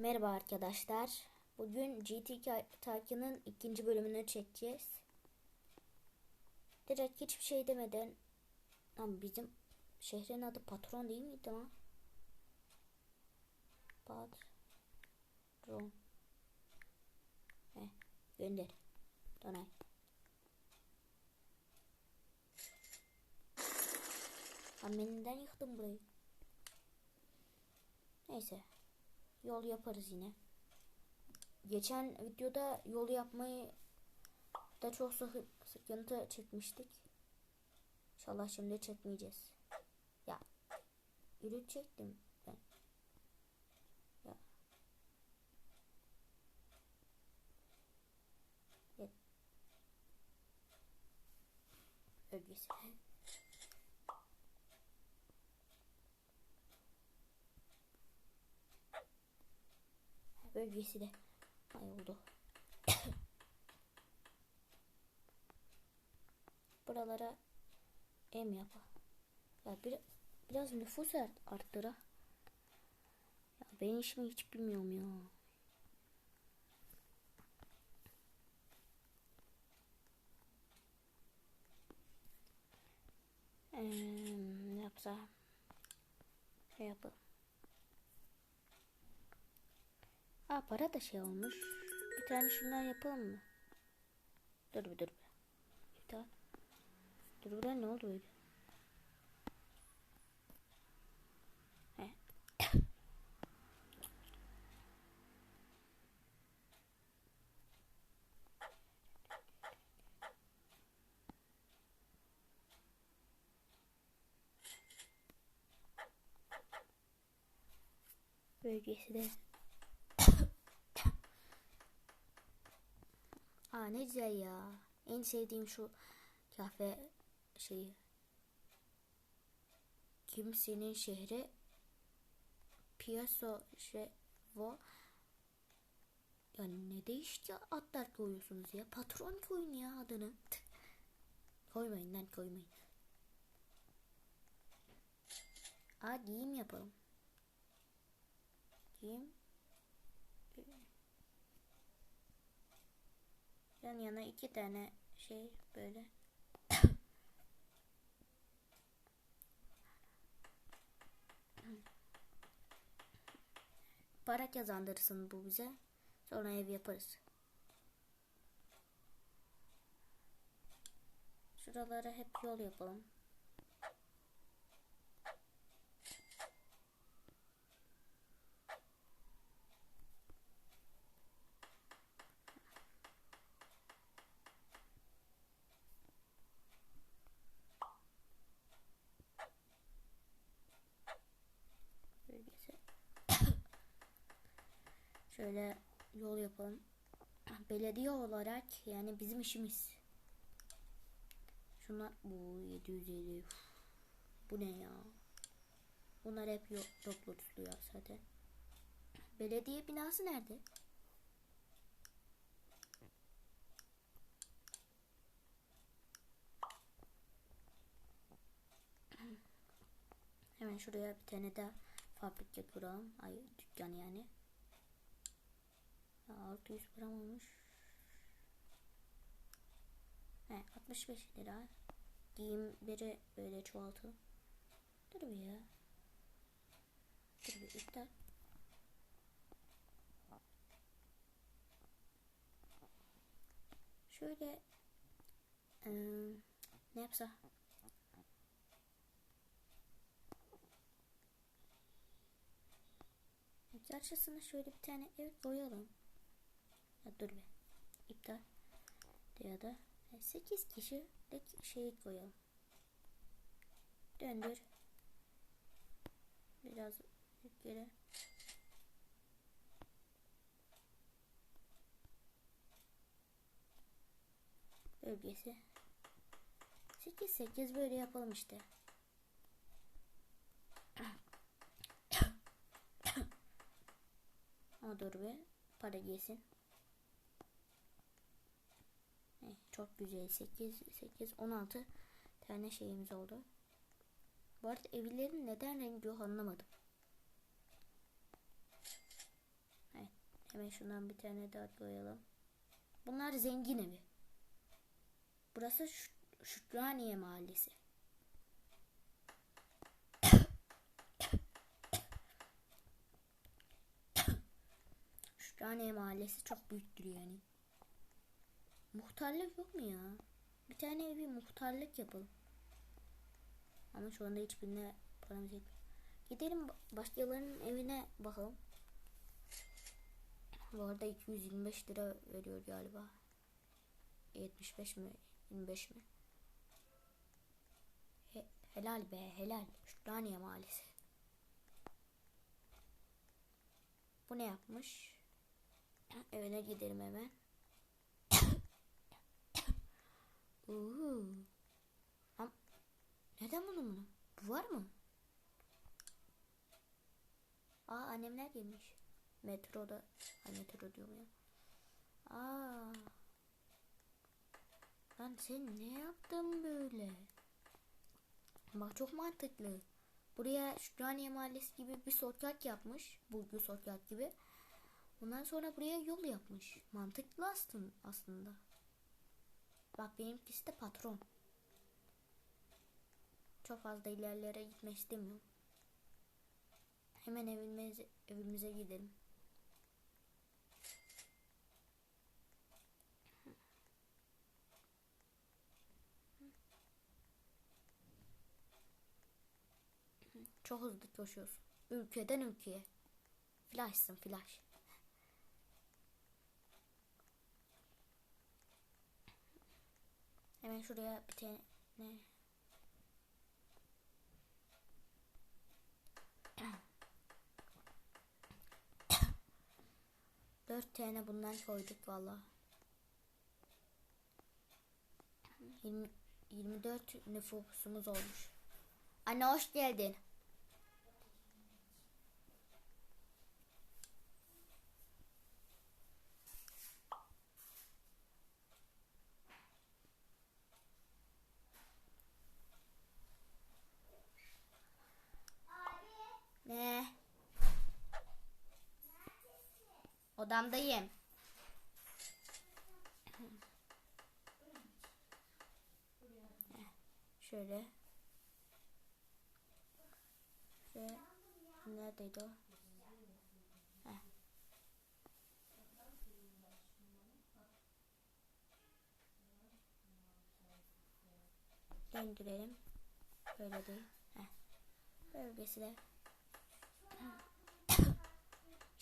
Merhaba arkadaşlar. Bugün GT Tycoon'un ikinci bölümünü çekeceğiz. Direkt hiçbir şey demeden Lan bizim şehrin adı patron değil miydi lan? Patron. Heh, gönder. Donay. Lan ben neden yıktım burayı? Neyse. Yol yaparız yine. Geçen videoda yol yapmayı da çok sıkı- sıkıntı çekmiştik. İnşallah şimdi çekmeyeceğiz. Ya. Yürü çektim ben. Ya. Evet. Ögesi. Bölgesi de ay oldu. Buralara em yapa. Ya bir, biraz nüfus art, arttıra. Ya ben işimi hiç bilmiyorum ya. Ee, yapsa? Yapalım. Aa para da şey olmuş. Bir tane şundan yapalım mı? Dur bir dur bir. İptal. Dur buraya ne oldu öyle? Bölgesi de Aa ne güzel ya. En sevdiğim şu kahve şeyi. Kimsenin şehri Piyaso şey vo ya ne değişik ya adlar koyuyorsunuz ya. Patron koyun ya adını. Koymayın lan koymayın. Aa giyim yapalım. Giyim. Yan yana iki tane şey böyle. Para kazandırsın bu bize. Sonra ev yaparız. Şuralara hep yol yapalım. bölgesi. Şöyle yol yapalım. Belediye olarak yani bizim işimiz. Şunlar bu 750. Uf. Bu ne ya? Bunlar hep yok toplu tutuluyor zaten. Belediye binası nerede? Hemen şuraya bir tane daha fabrika kuralım. Ay dükkan yani. Ya 600 param olmuş. He 65 lira. Giyimleri böyle çoğaltalım. Dur bir ya. Dur bir iptal. Şöyle ıı, ne yapsa Karşısına şöyle bir tane ev koyalım. Ya dur be. İptal. Ya da 8 kişilik şey koyalım. Döndür. Biraz geri. Bölgesi. 8 8 böyle yapalım işte. Ama dur be. Para gelsin. Çok güzel. 8, 8, 16 tane şeyimiz oldu. Bu arada evlerin neden rengi yok anlamadım. Hemen şundan bir tane daha koyalım. Bunlar zengin evi. Burası Şü- Şükraniye Mahallesi. Şükraniye Mahallesi çok büyüktür yani. Muhtarlık yok mu ya? Bir tane evi muhtarlık yapalım. Ama şu anda hiçbirine paramız yetmiyor. Gidelim ba- başkalarının evine bakalım. Bu arada 225 lira veriyor galiba. 75 mi? 25 mi? He- helal be helal. Şükraniye Mahallesi. Bu ne yapmış? Evine gidelim hemen. Uuu. Am Neden bunu bunu? Bu var mı? Aa annemler gelmiş. Metroda. Ay metro diyorum ya. Aa. Lan sen ne yaptın böyle? Bak çok mantıklı. Buraya Şükraniye Mahallesi gibi bir sokak yapmış. Burgu sokak gibi. Ondan sonra buraya yol yapmış. Mantıklı aslında. aslında. Bak benimkisi de patron. Çok fazla ilerlere gitmek istemiyorum. Hemen evimize, evimize gidelim. Çok hızlı koşuyorsun. Ülkeden ülkeye. Flashsın flash. Hemen şuraya bir tane Dört tane bundan koyduk valla. 20, 24 nüfusumuz olmuş. Anne hoş geldin. Ne? Odamdayım. Şöyle. Şöyle. Neredeydi o? Döndürelim. Böyle değil. Heh. Bölgesi de.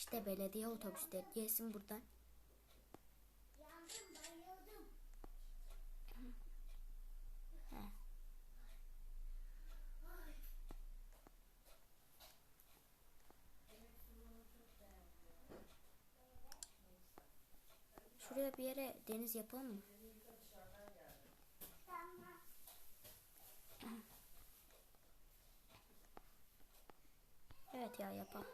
İşte belediye otobüsleri gelsin buradan. Şuraya bir yere deniz yapalım mı? Evet ya yapalım.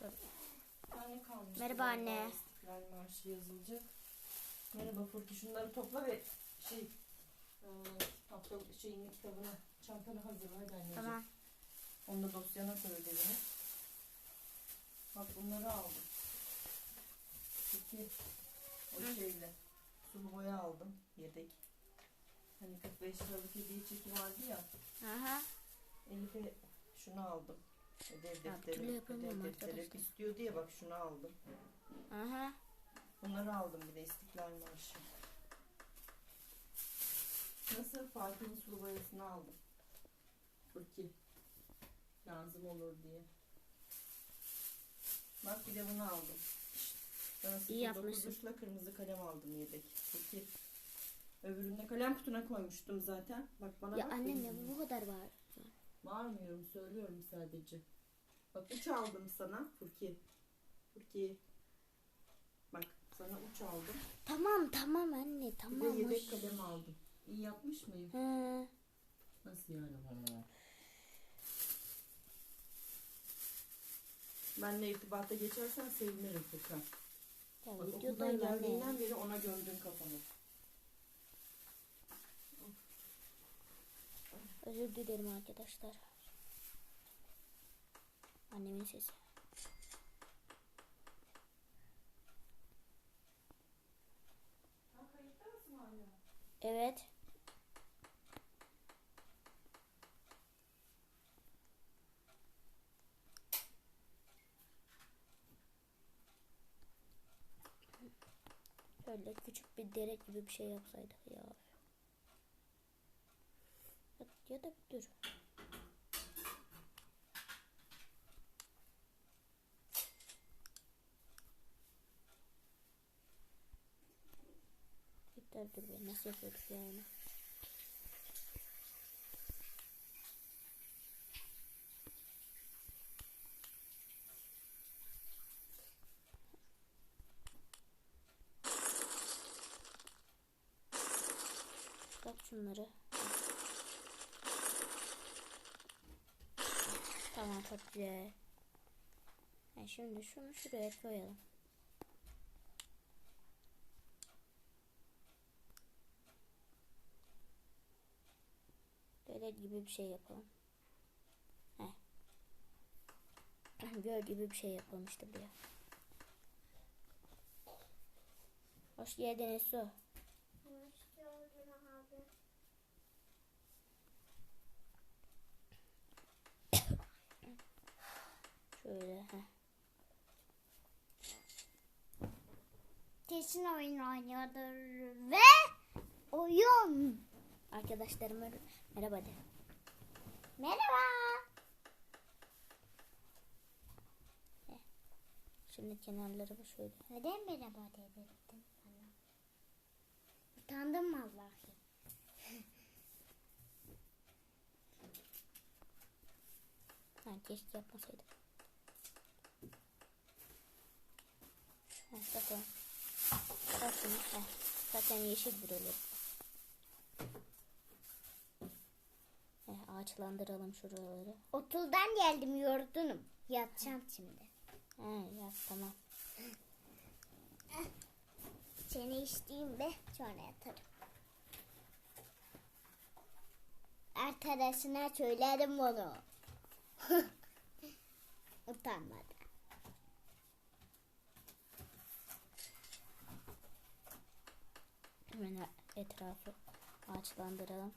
Dur. tane kalmış. Merhaba anne. İstiklal Marşı yazılacak. Merhaba Furki şunları topla ve şey e, hafta şeyin kitabını çantanı hazırla hadi anneciğim. Tamam. Onu da dosyana koy ödevini. Bak bunları aldım. Furki o Hı. şeyle sulu boya aldım yedek. Hani 45 liralık hediye çeki vardı ya. Aha. Elif'e şunu aldım. Ödev defteri, ödev defteri istiyor diye bak şunu aldım. Aha. Bunları aldım bir de İstiklal Marşı. Nasıl Fatih'in sulu boyasını aldım. Fırki. Lazım olur diye. Bak bir de bunu aldım. Sana İyi yapmışsın. 09 uçla kırmızı kalem aldım yedek. Fırki. Öbüründe kalem kutuna koymuştum zaten. Bak bana Ya bak. anne benim ne gibi. bu kadar var. Bağırmıyorum söylüyorum sadece. Bak uç aldım sana Furki. Furki. Sana uç aldım. Tamam tamam anne Bir de tamam. yedek kalem aldım. İyi yapmış mıyım? He. Nasıl yani? Benle irtibata geçersen sevinirim Furkan. Ya Bak okuldan geldiğinden beri ona gömdün kafanı. Özür dilerim arkadaşlar. Annemin sesi. Evet. Şöyle küçük bir dere gibi bir şey yapsaydık ya. Ya, da dur. Dur be nasıl yapıyorduk? Bak şunları. Tamam çok güzel. Ha, şimdi şunu şuraya koyalım. Böyle gibi bir şey yapalım. Heh. Göl gibi bir şey yapalım işte buraya. Hoş geldiniz su. Şöyle. Heh. Kesin oyun oynuyordur ve oyun. Arkadaşlarıma merhaba de. Merhaba. Şimdi kenarları bu şöyle. Neden merhaba dedin bana? Utandım vallahi. Ha, keşke yapmasaydım. Ha, zaten. Zaten, ha, zaten yeşil buraları. Ha, ağaçlandıralım şuraları. Okuldan geldim yorgunum. Yatacağım şimdi. Ha, yap tamam. Seni içtiğimde sonra yatarım. Arkadaşına söylerim bunu. Utanmadı. Hemen etrafı ağaçlandıralım.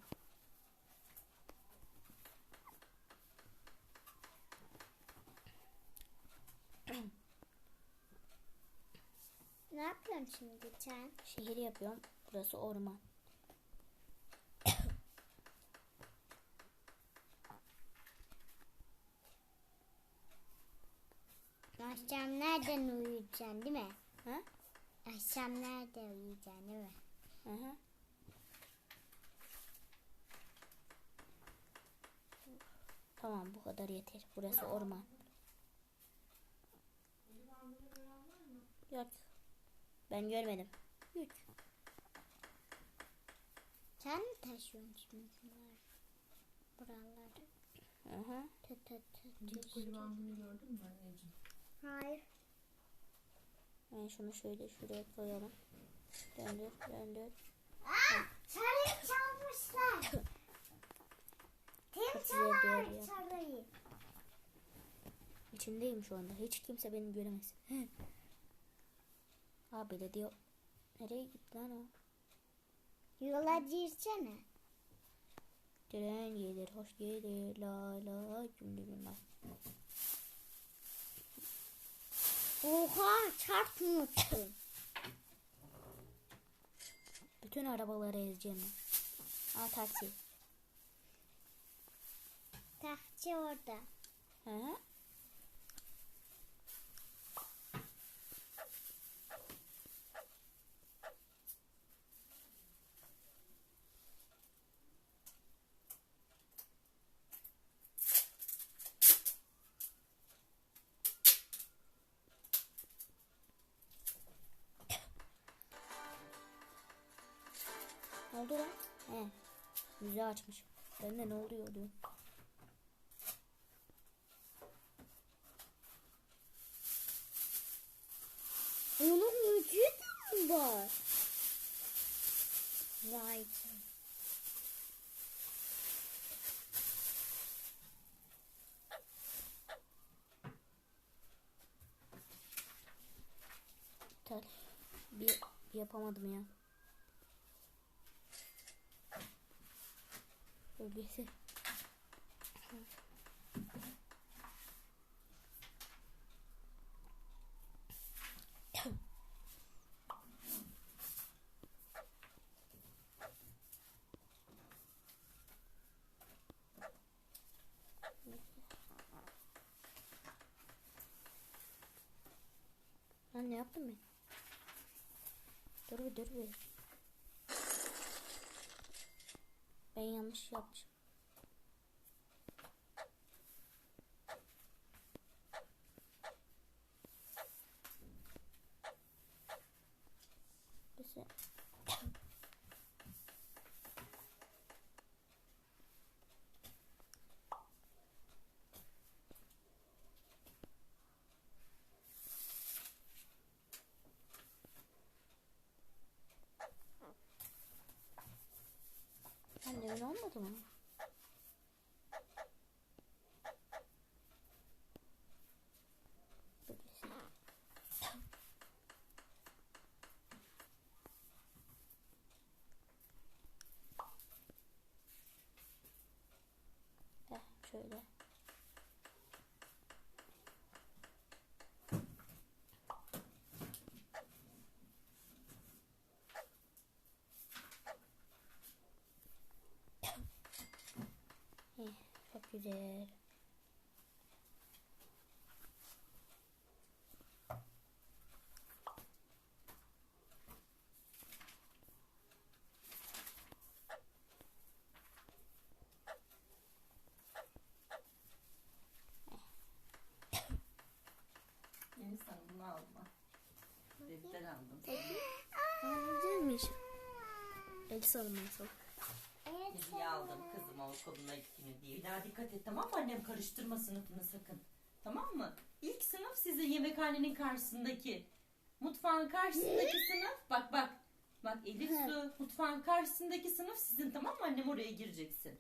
Ne yapıyorsun şimdi sen? Şehir yapıyorum. Burası orman. Akşam nereden uyuyacaksın değil mi? Ha? Akşam nerede uyuyacaksın değil mi? Hı hı. Tamam bu kadar yeter. Burası orman. Yok. Ben görmedim. Yok. Sen mi taşıyorsun şimdi bunları? Buraları. Hı hı. Tı tı tı tı. kulüp bandını gördün mü anneciğim? Hayır. Ben şunu şöyle şuraya koyalım. Döndür, döndür. Aa, sarıyı çalmışlar. Kim çalar sarıyı? İçindeyim şu anda. Hiç kimse beni göremez. Abi belediye nereye gitti lan o? Yola girsene. Tren gelir, hoş gelir, la la gümbürüm var. Oha çarpmışsın. Bütün arabaları ezeceğim. Aa taksi. Taksi orada. Hı hı. Biri açmış. Ben de ne oluyor diyor. Onun vücudu mu var? Vay canına. Bir yapamadım ya. Bölgesi. Lan ne yaptım ben? Dur bir dur bir. Ben yanlış yapmışım. Neyse. Ben de öyle olmadı mı? Şöyle. Heh, çok güzel. Bunu alma. Defter aldım. Aa, güzelmiş. El salım. Hediye aldım kızıma okuluna ilk günü diye. Bir daha dikkat et tamam mı annem karıştırma sınıfını sakın. Tamam mı? İlk sınıf size yemekhanenin karşısındaki. Mutfağın karşısındaki sınıf. Bak bak. Bak Elif Su. Mutfağın karşısındaki sınıf sizin tamam mı? Annem oraya gireceksin.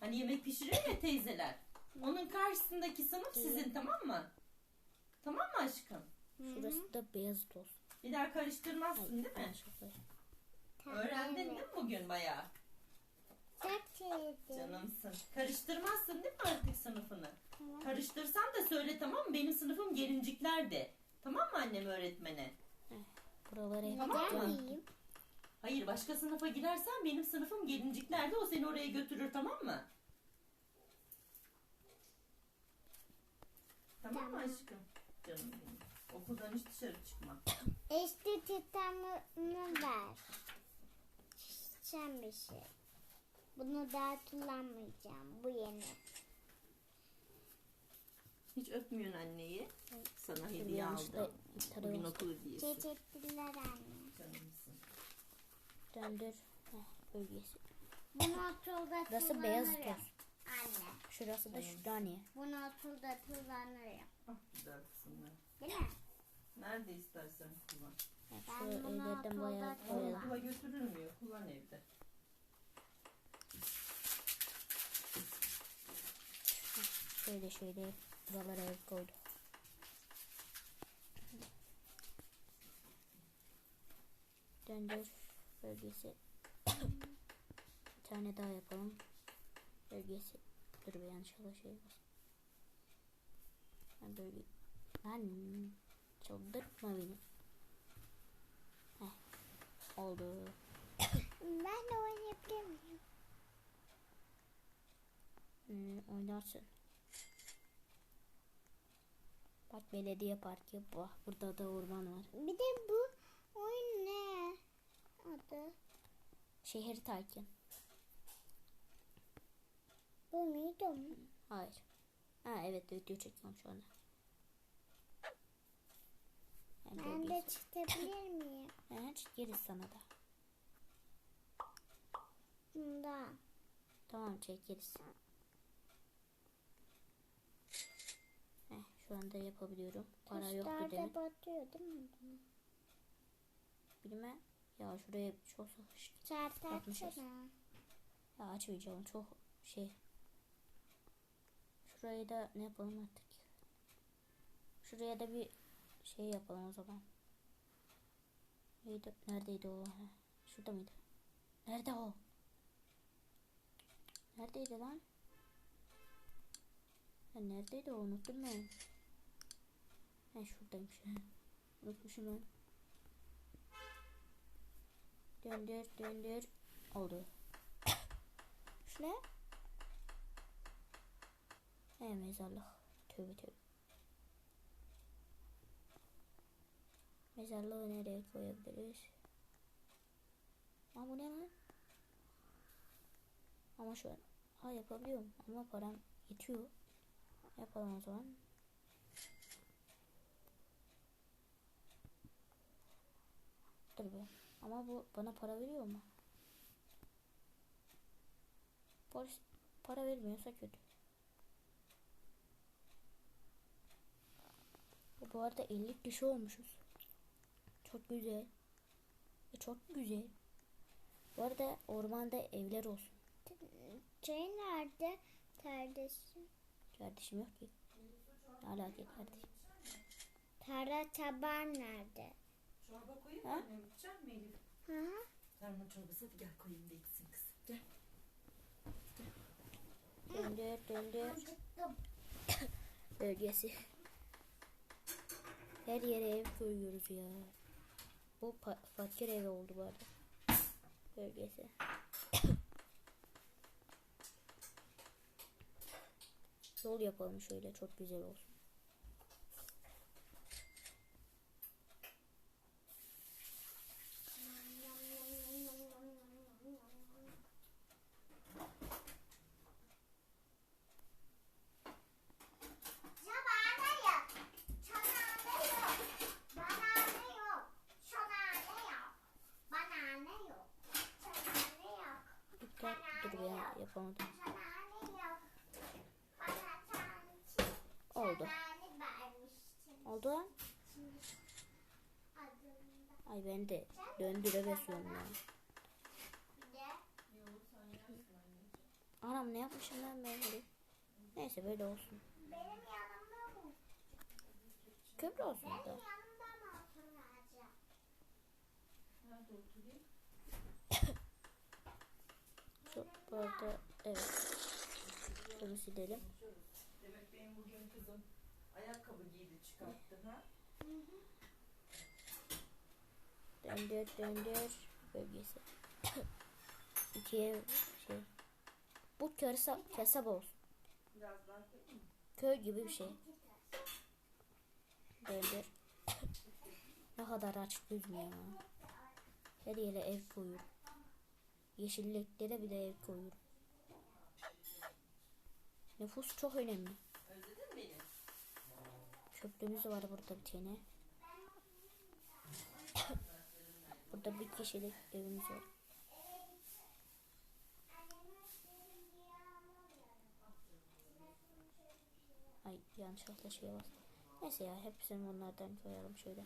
Hani yemek pişiriyor ya teyzeler. Onun karşısındaki sınıf sizin tamam mı? Tamam mı aşkım? Şurası da beyaz toz. Bir daha karıştırmazsın değil mi? Öğrendin değil mi bugün bayağı? Çok sevdim. Canımsın. Karıştırmazsın değil mi artık sınıfını? Karıştırsan da söyle tamam mı? Benim sınıfım gelincikler de. Tamam mı annem öğretmene? Buraları hep Tamam Neden mı? yiyeyim? Hayır başka sınıfa girersen benim sınıfım gelincikler de o seni oraya götürür tamam mı? Tamam mı Tamam. aşkım? Canım benim. Okuldan hiç dışarı çıkma. Eşli titanımı ver. Sen bir şey. Bunu daha kullanmayacağım. Bu yeni. Hiç öpmüyorsun anneyi. Sana hediye aldım. Bugün okul hediyesi. Teşekkürler anne. Canımsın. Döndür. Heh, bölgesi. Bunu okulda Burası beyaz kullanırım. toz. Anne. Şurası da Şükraniye. Bunu okulda kullanırım. Ah güzel kızımlar. Değil mi? Nerede istersen kullan. Ben Şu bunu evlerden bayağı okulda koyalım. okula götürülmüyor. Kullan evde. Şöyle şöyle buralara ev koyduk. Döndür bölgesi. Bir tane daha yapalım. Bölgesi. Dur bir yanlışlıkla şey bas. Ben bölge. Lan çıldırtma beni. Heh. Oldu. Ben de oynayabilir miyim? Hmm, oynarsın. Bak belediye parkı. Bak burada da orman var. Bir de bu oyun ne? Adı. Şehir Tarkin. Bu muydu mu? Hayır. Ha evet video çekiyorum şu anda. Yani Ben de çıkabilir miyim? Ha, çekeriz sana da. Bundan. Tamam çekeriz. Heh, şu anda yapabiliyorum. Para yoktu da batıyor değil mi? Bilmem. Ya şuraya çok. Saat Yapmışız. açsana. Ya açmayacağım çok şey. Şurayı da ne yapalım artık. Şuraya da bir şey yapalım o zaman. Neydi? Neredeydi o? Ha, Şurada mıydı? Nerede o? Neredeydi lan? Ha, neredeydi o? Unuttum ben. Ha şuradaymış. Unutmuşum ben. Döndür döndür. Oldu. Şu ne? He mezarlık. Tövbe tövbe. Mezarlığı nereye koyabiliriz? Ama bu ne lan? Ama şu an ha yapabiliyorum ama param yetiyor. Yapalım o zaman. Dur be. Ama bu bana para veriyor mu? Polis para vermiyorsa kötü. Bu arada 50 kişi olmuşuz. Çok güzel. E, Çok güzel. Bu arada ormanda evler olsun. Şey nerede? Kardeşim. Kardeşim yok ki. Ne alaka kardeşim? Tara taban nerede? Çorba koyayım mı? İçecek mi Elif? Hı hı. Sarma çorbası hadi gel koyayım da içsin kızım. Gel. Döndür döndür. Bölgesi. Her yere ev koyuyoruz ya. Bu pa- fakir evi oldu bu arada. Bölgesi. Yol yapalım şöyle çok güzel olsun. Ya bana yok. Sana ne yok. Bana ne yok. Sana ne yok. Bana ne yok. Sana ne yok. Dikkat dur ya yapamadım. Sana ne yok. Bana tanrı Oldu. Sana vermiştin. Oldu lan. Adında Ay ben de basıyorum ya. Anam ne yapmışım ben öyle. Neyse böyle olsun. benim yanımda mı? Köprü olsun Benim da. yanımda mı oturacak? Nerede oturayım? Şu bu arada evet. Şunu silelim. Demek benim bugün kızım ayakkabı giydi çıkarttı ha? Döndür döndür bölgesi. İkiye şey. Bu körsa, kasaba olsun. Köy gibi bir şey. Döndür. ne kadar aç gözüm ya. Her yere ev koyuyorum. Yeşilliklere bir de ev koyuyorum. Nüfus çok önemli. Çöplüğümüz var burada bir tane. Burada bir kişilik evimiz var. Ay yanlışlıkla şeye bastım. Neyse ya hepsini onlardan koyalım şöyle.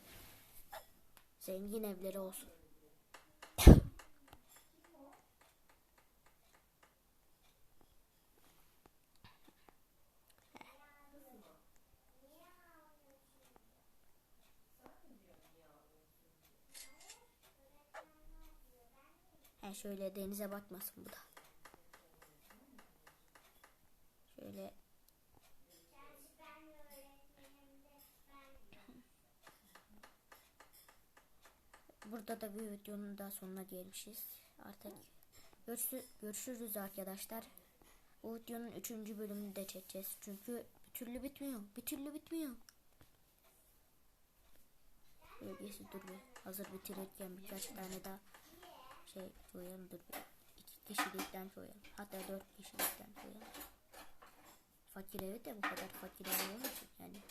Zengin evleri olsun. He şöyle denize bakmasın bu da. Şöyle Burada da bir videonun da sonuna gelmişiz. Artık görüşü- görüşürüz arkadaşlar. Bu videonun üçüncü bölümünü de çekeceğiz. Çünkü bir türlü bitmiyor. Bir türlü bitmiyor. Bölgesi dur bir. Hazır bitirirken birkaç tane daha şey koyalım dur. İki kişilikten koyalım. Hatta dört kişilikten koyalım. Fakir evi de bu kadar fakir evi olmasın yani.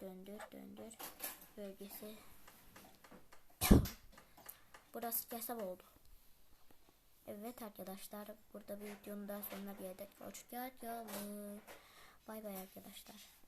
Döndür döndür. Bölgesi. Burası kasaba oldu. Evet arkadaşlar burada bir videonun daha sonuna geldik. Hoşçakalın. Bay bay arkadaşlar.